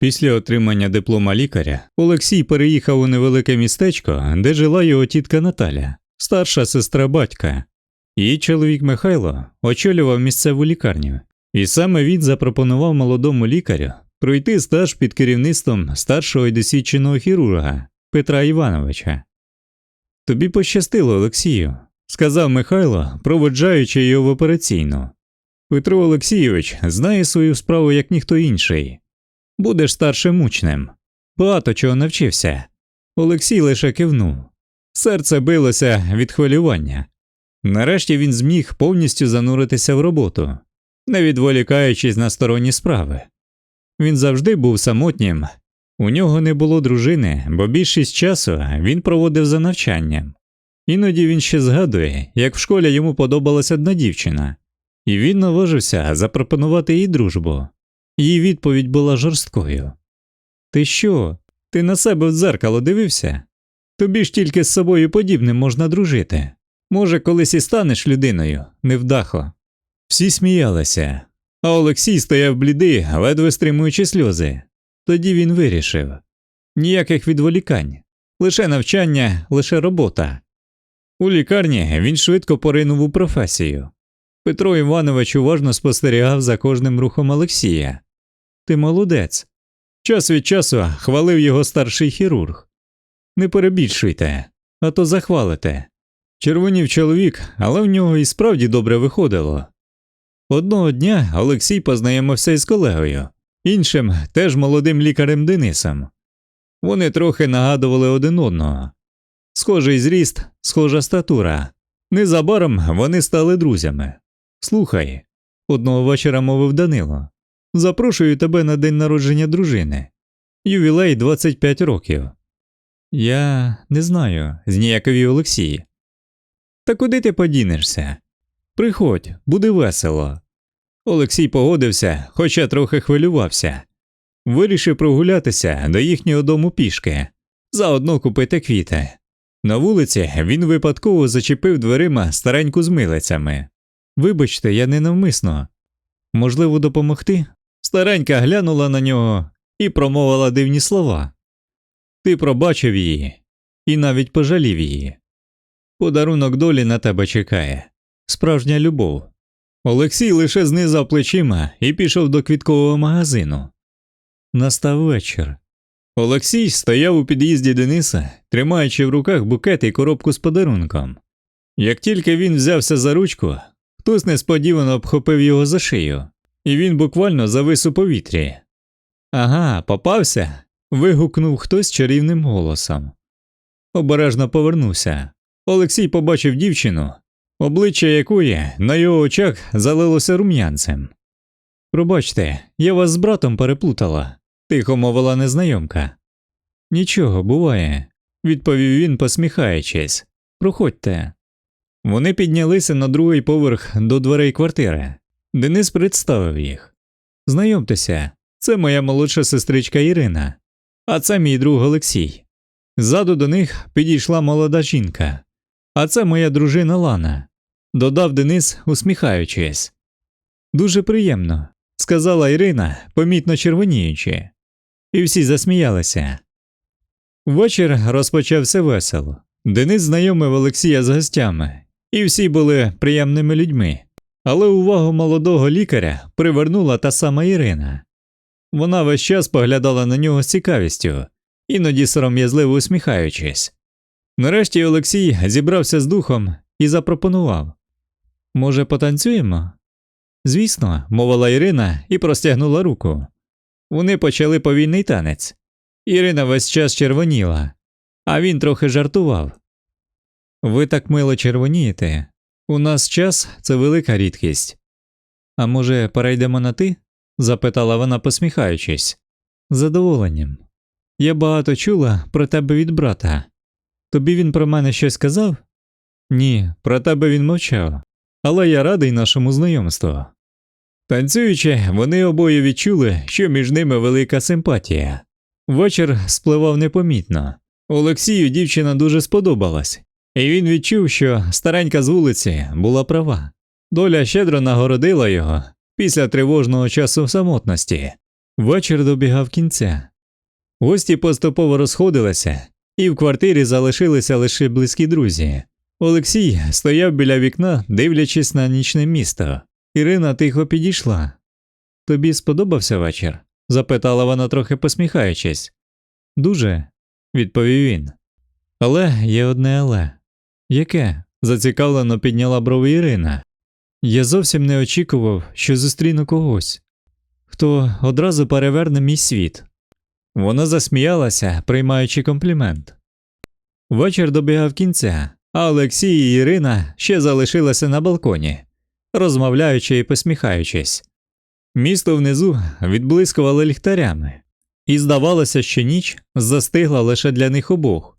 Після отримання диплома лікаря Олексій переїхав у невелике містечко, де жила його тітка Наталя, старша сестра батька. Її чоловік Михайло очолював місцеву лікарню, і саме він запропонував молодому лікарю пройти стаж під керівництвом старшого і досвідченого хірурга Петра Івановича. Тобі пощастило, Олексію, сказав Михайло, проводжаючи його в операційну. Петро Олексійович знає свою справу як ніхто інший. Будеш старшим учнем. Багато чого навчився. Олексій лише кивнув. Серце билося від хвилювання. Нарешті він зміг повністю зануритися в роботу, не відволікаючись на сторонні справи. Він завжди був самотнім, у нього не було дружини, бо більшість часу він проводив за навчанням. Іноді він ще згадує, як в школі йому подобалась одна дівчина, і він наважився запропонувати їй дружбу. Її відповідь була жорсткою. Ти що? Ти на себе в дзеркало дивився? Тобі ж тільки з собою подібним можна дружити. Може, колись і станеш людиною, невдахо. Всі сміялися, а Олексій стояв блідий, ледве стримуючи сльози. Тоді він вирішив ніяких відволікань, лише навчання, лише робота. У лікарні він швидко поринув у професію. Петро Іванович уважно спостерігав за кожним рухом Олексія. Ти молодець. Час від часу хвалив його старший хірург. Не перебільшуйте, а то захвалите. Червонів чоловік, але в нього і справді добре виходило. Одного дня Олексій познайомився із колегою, іншим теж молодим лікарем Денисом. Вони трохи нагадували один одного. Схожий зріст, схожа статура. Незабаром вони стали друзями. Слухай, одного вечора мовив Данило. Запрошую тебе на день народження дружини. Ювілей 25 років. Я не знаю, зніяковів Олексій. Та куди ти подінешся? Приходь, буде весело. Олексій погодився, хоча трохи хвилювався. Вирішив прогулятися до їхнього дому пішки, заодно купити квіти. На вулиці він випадково зачепив дверима стареньку з милицями. Вибачте, я ненавмисно. Можливо, допомогти? Старенька глянула на нього і промовила дивні слова. Ти пробачив її і навіть пожалів її. Подарунок долі на тебе чекає справжня любов. Олексій лише знизав плечима і пішов до квіткового магазину. Настав вечір. Олексій стояв у під'їзді Дениса, тримаючи в руках букет і коробку з подарунком. Як тільки він взявся за ручку, хтось несподівано обхопив його за шию, і він буквально завис у повітрі. Ага, попався. вигукнув хтось чарівним голосом. Обережно повернувся. Олексій побачив дівчину, обличчя якої на його очах залилося рум'янцем. Пробачте, я вас з братом переплутала, тихо мовила незнайомка. Нічого, буває, відповів він, посміхаючись. Проходьте. Вони піднялися на другий поверх до дверей квартири. Денис представив їх. Знайомтеся, це моя молодша сестричка Ірина, а це мій друг Олексій. Ззаду до них підійшла молода жінка, а це моя дружина Лана, додав Денис, усміхаючись. Дуже приємно, сказала Ірина, помітно червоніючи, і всі засміялися. Вечір розпочався весело. Денис знайомив Олексія з гостями, і всі були приємними людьми. Але увагу молодого лікаря привернула та сама Ірина. Вона весь час поглядала на нього з цікавістю, іноді сором'язливо усміхаючись. Нарешті Олексій зібрався з духом і запропонував Може, потанцюємо? Звісно, мовила Ірина і простягнула руку. Вони почали повільний танець. Ірина весь час червоніла, а він трохи жартував. Ви так мило червонієте. У нас час це велика рідкість. А може, перейдемо на ти? запитала вона, посміхаючись. Задоволенням. Я багато чула про тебе від брата. Тобі він про мене щось сказав? Ні, про тебе він мовчав, але я радий нашому знайомству. Танцюючи, вони обоє відчули, що між ними велика симпатія. Вечір спливав непомітно. Олексію дівчина дуже сподобалась, і він відчув, що старенька з вулиці була права. Доля щедро нагородила його після тривожного часу самотності. Вечір добігав кінця. Гості поступово розходилися, і в квартирі залишилися лише близькі друзі. Олексій стояв біля вікна, дивлячись на нічне місто. Ірина тихо підійшла. Тобі сподобався вечір? запитала вона, трохи посміхаючись. Дуже, відповів він. Але є одне але. Яке? зацікавлено підняла брови Ірина. Я зовсім не очікував, що зустріну когось, хто одразу переверне мій світ. Вона засміялася, приймаючи комплімент. Вечір добігав кінця, а Олексій і Ірина ще залишилися на балконі, розмовляючи і посміхаючись. Місто внизу відблискувало ліхтарями, і здавалося, що ніч застигла лише для них обох.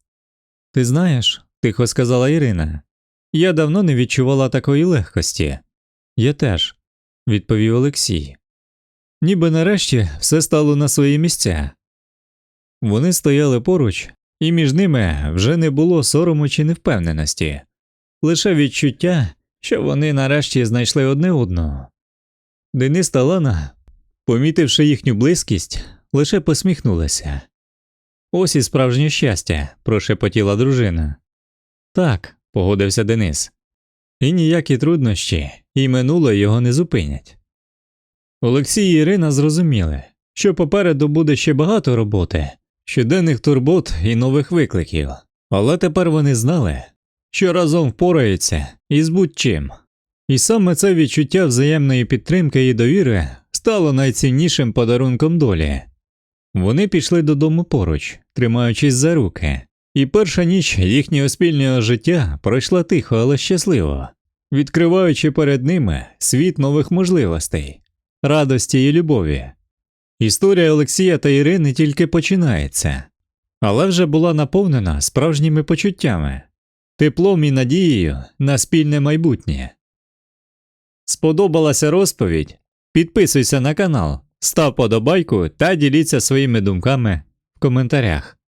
Ти знаєш, тихо сказала Ірина, я давно не відчувала такої легкості. Я теж, відповів Олексій. Ніби нарешті все стало на свої місця. Вони стояли поруч, і між ними вже не було сорому чи невпевненості, лише відчуття, що вони нарешті знайшли одне одного. Денис та Лана, помітивши їхню близькість, лише посміхнулася. Ось і справжнє щастя, прошепотіла дружина. Так, погодився Денис. І ніякі труднощі, і минуле його не зупинять. Олексій і Ірина зрозуміли, що попереду буде ще багато роботи, щоденних турбот і нових викликів, але тепер вони знали, що разом впораються із будь-чим. І саме це відчуття взаємної підтримки і довіри стало найціннішим подарунком долі. Вони пішли додому поруч, тримаючись за руки, і перша ніч їхнього спільного життя пройшла тихо, але щасливо, відкриваючи перед ними світ нових можливостей, радості і любові. Історія Олексія та Ірини тільки починається, але вже була наповнена справжніми почуттями, теплом і надією на спільне майбутнє. Сподобалася розповідь? Підписуйся на канал, став подобайку та діліться своїми думками в коментарях.